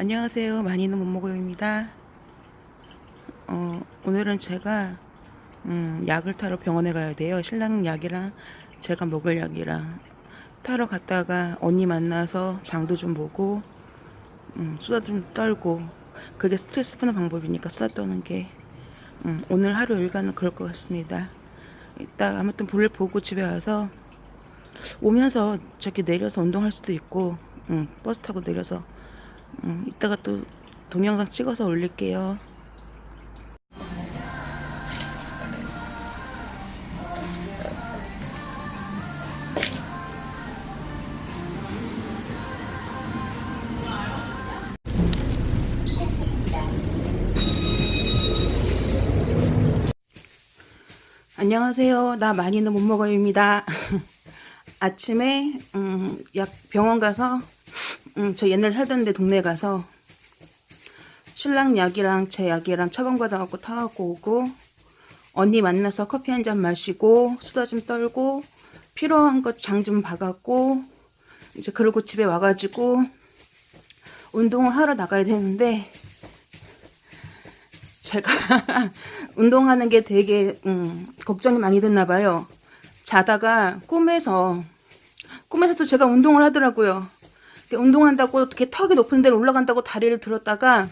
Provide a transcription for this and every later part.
안녕하세요. 많이는 못 먹어요입니다. 어, 오늘은 제가 음, 약을 타러 병원에 가야 돼요. 신랑 약이랑 제가 먹을 약이랑 타러 갔다가 언니 만나서 장도 좀 보고 음, 수다 좀 떨고 그게 스트레스 푸는 방법이니까 수다 떠는 게 음, 오늘 하루 일과는 그럴 것 같습니다. 이따 아무튼 볼일 보고 집에 와서 오면서 저기 내려서 운동할 수도 있고 음, 버스 타고 내려서 음, 이따가 또 동영상 찍어서 올릴게요. 안녕하세요. 나 많이는 못 먹어요입니다. 아침에 음, 약 병원 가서 음, 저 옛날 살던 데 동네 가서 신랑 약이랑 제 약이랑 처방받아갖고 타갖고 오고 언니 만나서 커피 한 잔 마시고 수다 좀 떨고 필요한 것 장 좀 봐갖고 이제 그러고 집에 와가지고 운동을 하러 나가야 되는데 제가 운동하는 게 되게 음, 걱정이 많이 됐나 봐요. 자다가 꿈에서 꿈에서도 제가 운동을 하더라고요. 운동한다고 이렇게 턱이 높은 데로 올라간다고 다리를 들었다가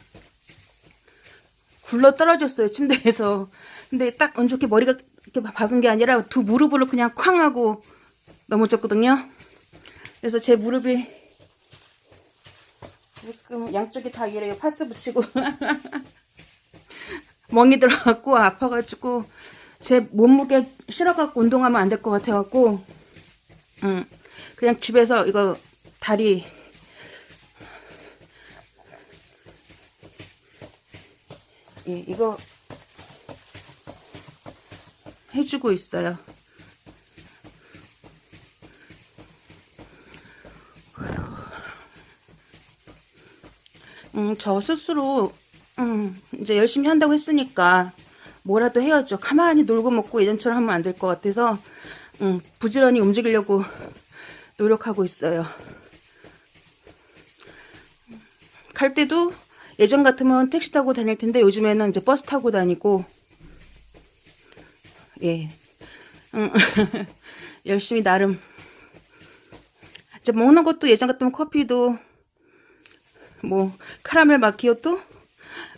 굴러 떨어졌어요 침대에서. 근데 딱 운 좋게 머리가 이렇게 박은 게 아니라 두 무릎으로 그냥 쾅 하고 넘어졌거든요. 그래서 제 무릎이 지금 양쪽이 다 이래요. 파스 붙이고 멍이 들어갖고 아파가지고 제 몸무게 실어갖고 운동하면 안 될 것 같아갖고 음, 그냥 집에서 이거 다리 예, 이거 해주고 있어요. 음, 저 스스로 음, 이제 열심히 한다고 했으니까 뭐라도 해야죠. 가만히 놀고 먹고 예전처럼 하면 안 될 것 같아서 음, 부지런히 움직이려고 노력하고 있어요. 갈 때도 예전 같으면 택시 타고 다닐 텐데 요즘에는 이제 버스 타고 다니고 예 음, 열심히 나름 이제 먹는 것도 예전 같으면 커피도 뭐 카라멜 마키오또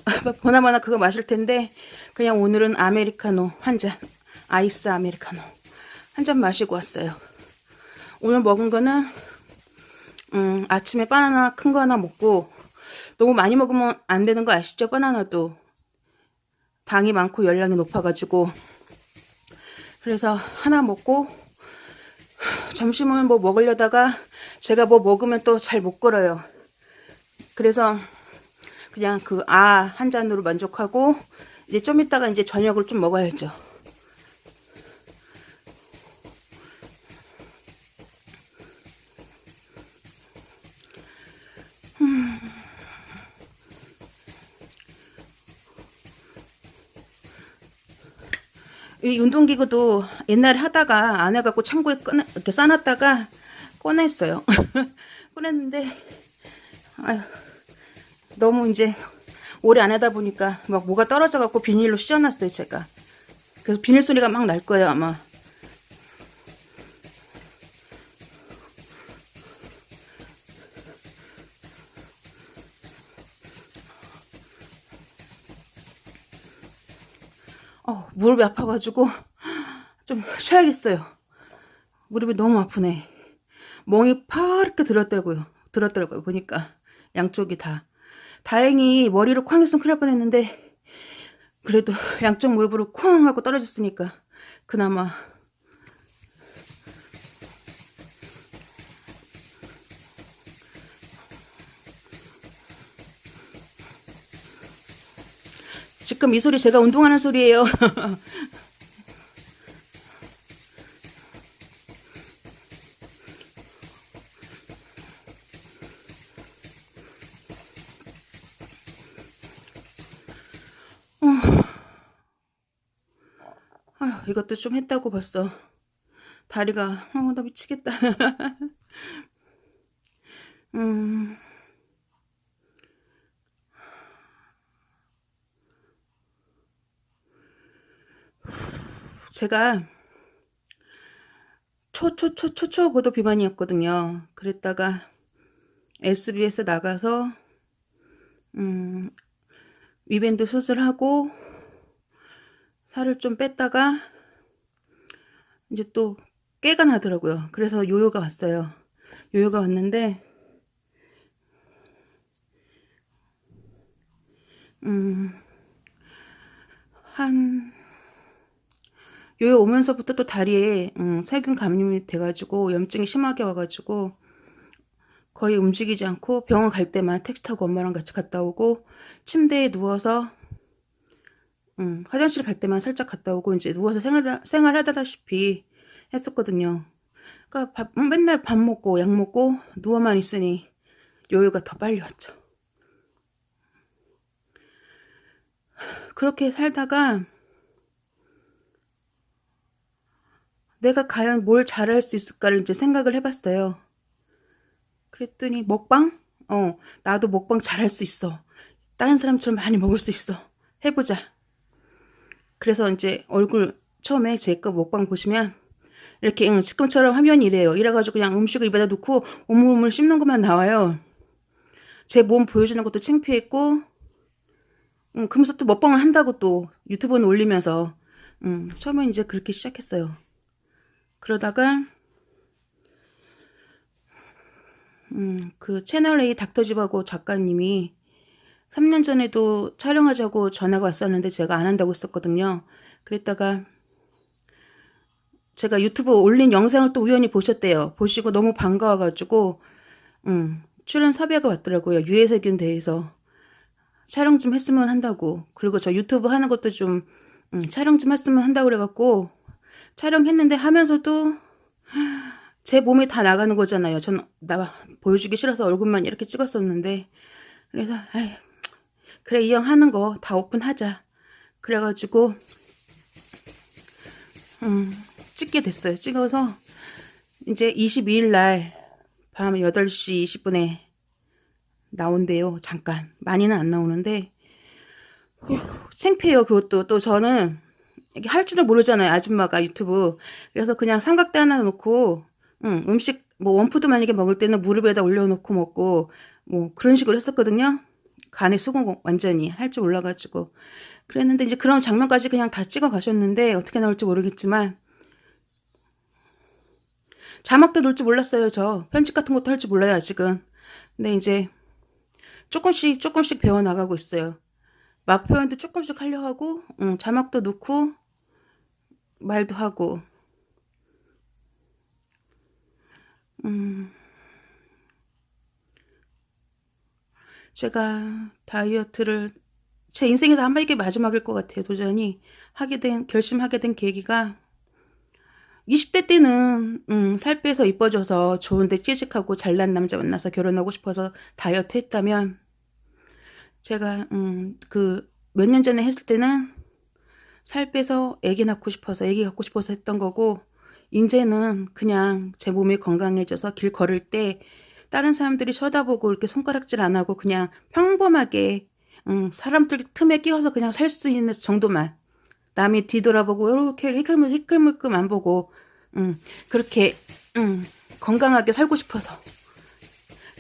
보나마나 그거 마실 텐데 그냥 오늘은 아메리카노 한 잔 아이스 아메리카노 한 잔 마시고 왔어요. 오늘 먹은 거는 음, 아침에 바나나 큰 거 하나 먹고 너무 많이 먹으면 안 되는 거 아시죠? 바나나도 당이 많고 열량이 높아가지고 그래서 하나 먹고 점심은 뭐 먹으려다가 제가 뭐 먹으면 또 잘 못 걸어요. 그래서 그냥 그 아 한 잔으로 만족하고 이제 좀 이따가 이제 저녁을 좀 먹어야죠. 이 운동기구도 옛날에 하다가 안 해갖고 창고에 꺼내, 이렇게 싸놨다가 꺼냈어요. 꺼냈는데, 아유, 너무 이제 오래 안 하다 보니까 막 뭐가 떨어져갖고 비닐로 씌워놨어요, 제가. 그래서 비닐 소리가 막 날 거예요, 아마. 어, 무릎이 아파가지고 좀 쉬어야겠어요. 무릎이 너무 아프네. 멍이 파랗게 들었다고요. 들었더라고요. 보니까 양쪽이 다. 다행히 머리를 쾅 했으면 큰일 날 뻔했는데 그래도 양쪽 무릎으로 쾅 하고 떨어졌으니까 그나마 지금 이 소리 제가 운동하는 소리예요. 아휴, 이것도 좀 했다고 벌써. 다리가, 어, 나 미치겠다. 음, 제가 초초초초초 고도 비만이었거든요. 그랬다가 SBS 나가서 음, 위밴드 수술하고 살을 좀 뺐다가 이제 또 깨가 나더라고요. 그래서 요요가 왔어요. 요요가 왔는데 음, 한 요요 오면서부터 또 다리에 음, 세균 감염이 돼가지고 염증이 심하게 와가지고 거의 움직이지 않고 병원 갈 때만 택시 타고 엄마랑 같이 갔다 오고 침대에 누워서 음, 화장실 갈 때만 살짝 갔다 오고 이제 누워서 생활 생활하다시피 했었거든요. 그러니까 밥, 맨날 밥 먹고 약 먹고 누워만 있으니 요요가 더 빨리 왔죠. 그렇게 살다가 내가 과연 뭘 잘할 수 있을까를 이제 생각을 해봤어요. 그랬더니 먹방? 어, 나도 먹방 잘할 수 있어. 다른 사람처럼 많이 먹을 수 있어. 해보자. 그래서 이제 얼굴 처음에 제 거 먹방 보시면 이렇게 응, 지금처럼 화면이 이래요. 이래가지고 그냥 음식을 입에다 넣고 오물오물 씹는 것만 나와요. 제 몸 보여주는 것도 창피했고 음, 그러면서 또 먹방을 한다고 또 유튜브는 올리면서 음, 처음엔 이제 그렇게 시작했어요. 그러다가 음, 그 채널A 닥터집하고 작가님이 3년 전에도 촬영하자고 전화가 왔었는데 제가 안 한다고 했었거든요. 그랬다가 제가 유튜브 올린 영상을 또 우연히 보셨대요. 보시고 너무 반가워가지고 음, 출연 섭외가 왔더라고요. 유해세균 대해서 촬영 좀 했으면 한다고. 그리고 저 유튜브 하는 것도 좀 음, 촬영 좀 했으면 한다고 그래갖고 촬영했는데 하면서도 제 몸이 다 나가는 거잖아요. 전 나 보여주기 싫어서 얼굴만 이렇게 찍었었는데 그래서 아이, 그래 이 형 하는 거 다 오픈하자. 그래가지고 음, 찍게 됐어요. 찍어서 이제 22일 날 밤 8시 20분에 나온대요. 잠깐 많이는 안 나오는데 후, 생피해요. 그것도 또 저는 이게 할 줄을 모르잖아요. 아줌마가 유튜브. 그래서 그냥 삼각대 하나 놓고 음, 음식 뭐 원푸드 만약에 먹을 때는 무릎 에다 올려놓고 먹고 뭐 그런 식으로 했었거든요. 간에 수긍 완전히 할 줄 몰라가지고 그랬는데 이제 그런 장면까지 그냥 다 찍어 가셨는데 어떻게 나올지 모르겠지만 자막도 넣을 줄 몰랐어요. 저 편집 같은 것도 할 줄 몰라요 아직은. 근데 이제 조금씩 조금씩 배워 나가고 있어요. 막 표현도 조금씩 하려 하고 응, 자막도 넣고 말도 하고 음, 제가 다이어트를 제 인생에서 아마 이게 마지막일 것 같아요. 도전이 하게 된 결심하게 된 계기가 20대 때는 음, 살 빼서 이뻐져서 좋은데 찌직하고 잘난 남자 만나서 결혼하고 싶어서 다이어트 했다면 제가 음, 그 몇 년 전에 했을 때는 살 빼서 애기 낳고 싶어서 애기 갖고 싶어서 했던 거고 이제는 그냥 제 몸이 건강해져서 길 걸을 때 다른 사람들이 쳐다보고 이렇게 손가락질 안 하고 그냥 평범하게 음, 사람들 틈에 끼어서 그냥 살 수 있는 정도만 남이 뒤돌아보고 이렇게 희끌물 희끌물끔 안 보고 음, 그렇게 음, 건강하게 살고 싶어서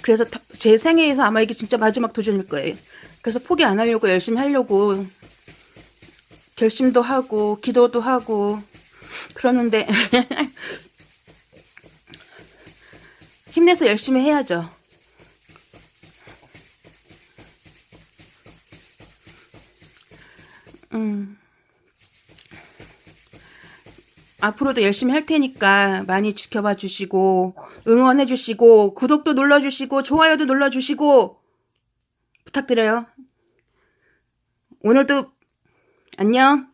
그래서 다- 제 생애에서 아마 이게 진짜 마지막 도전일 거예요. 그래서 포기 안 하려고 열심히 하려고 결심도 하고 기도도 하고 그러는데 힘내서 열심히 해야죠. 음. 앞으로도 열심히 할 테니까 많이 지켜봐 주시고 응원해 주시고 구독도 눌러 주시고 좋아요도 눌러 주시고 부탁드려요. 오늘도 안녕.